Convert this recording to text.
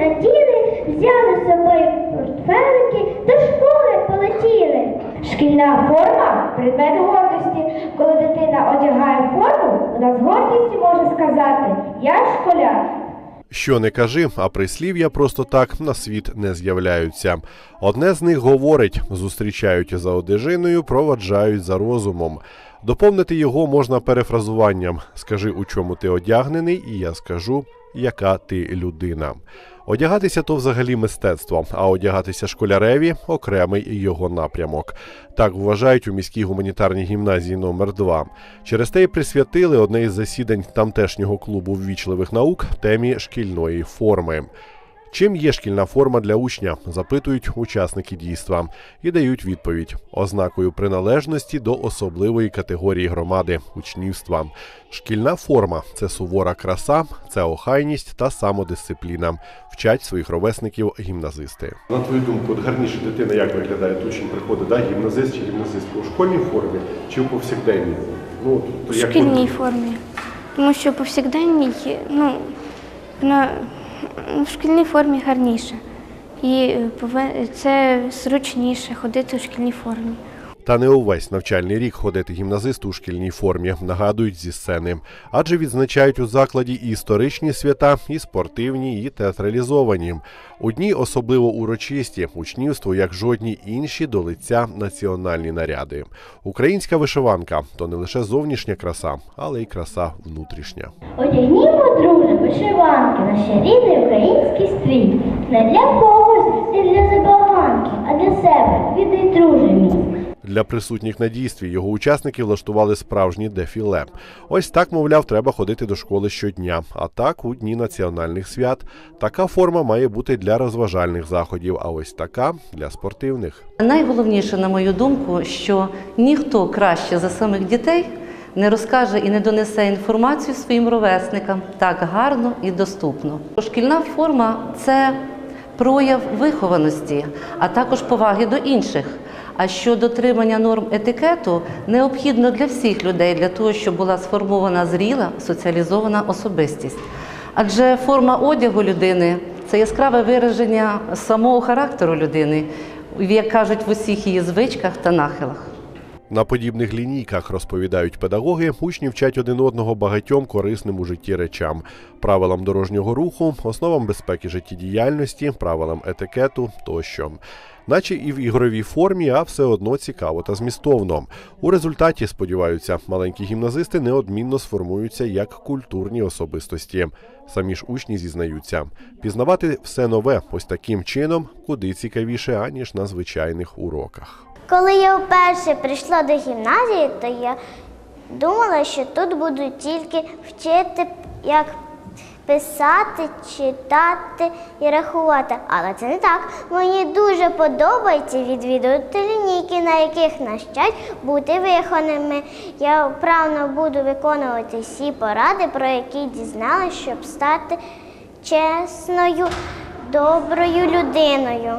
наділи, взяли з собою портфелики, до школи полетіли. Шкільна форма предмет гордості. Коли дитина одягає форму, вона з гордістю може сказати Я школяр. Що не кажи, а прислів'я просто так на світ не з'являються. Одне з них говорить: зустрічають за одежиною, проваджають за розумом. Доповнити його можна перефразуванням: скажи, у чому ти одягнений, і я скажу, яка ти людина. Одягатися то взагалі мистецтво, а одягатися школяреві окремий його напрямок. Так вважають у міській гуманітарній гімназії номер 2 Через те й присвятили одне із засідань тамтешнього клубу ввічливих наук темі шкільної форми. Чим є шкільна форма для учня? запитують учасники дійства і дають відповідь ознакою приналежності до особливої категорії громади учнівства. Шкільна форма це сувора краса, це охайність та самодисципліна. Вчать своїх ровесників гімназисти. На твою думку, от гарніше дитина як виглядає учень приходить, да? гімназист чи гімназистка у школьній формі чи у повсякденній? Ну то В шкільній формі. Тому що повсякденній, ну, на, в шкільній формі гарніше. І це зручніше ходити у шкільній формі. Та не увесь навчальний рік ходити гімназисту у шкільній формі, нагадують зі сцени. Адже відзначають у закладі і історичні свята, і спортивні, і театралізовані. Одні особливо урочисті, учнівству, як жодні інші, до лиця національні наряди. Українська вишиванка то не лише зовнішня краса, але й краса внутрішня. Одягнімо, друже, вишиванки, наш рідний український стрій. Не для когось, не для забаганки, а для себе, віддай, друже мій. Для присутніх на дійстві його учасники влаштували справжнє дефіле. Ось так, мовляв, треба ходити до школи щодня. А так у дні національних свят. Така форма має бути для розважальних заходів, а ось така для спортивних. Найголовніше, на мою думку, що ніхто краще за самих дітей не розкаже і не донесе інформацію своїм ровесникам так гарно і доступно. Шкільна форма це прояв вихованості, а також поваги до інших. А що дотримання норм етикету необхідно для всіх людей для того, щоб була сформована зріла соціалізована особистість. Адже форма одягу людини це яскраве вираження самого характеру людини, як кажуть в усіх її звичках та нахилах. На подібних лінійках розповідають педагоги, учні вчать один одного багатьом корисним у житті речам, правилам дорожнього руху, основам безпеки життєдіяльності, правилам етикету тощо. Наче і в ігровій формі, а все одно цікаво та змістовно. У результаті, сподіваються, маленькі гімназисти неодмінно сформуються як культурні особистості. Самі ж учні зізнаються, пізнавати все нове ось таким чином куди цікавіше, аніж на звичайних уроках. Коли я вперше прийшла до гімназії, то я думала, що тут будуть тільки вчити, як писати, читати і рахувати. Але це не так. Мені дуже подобається відвідувати лінійки, на яких нас бути вихованими. Я вправно буду виконувати всі поради, про які дізналася, щоб стати чесною, доброю людиною.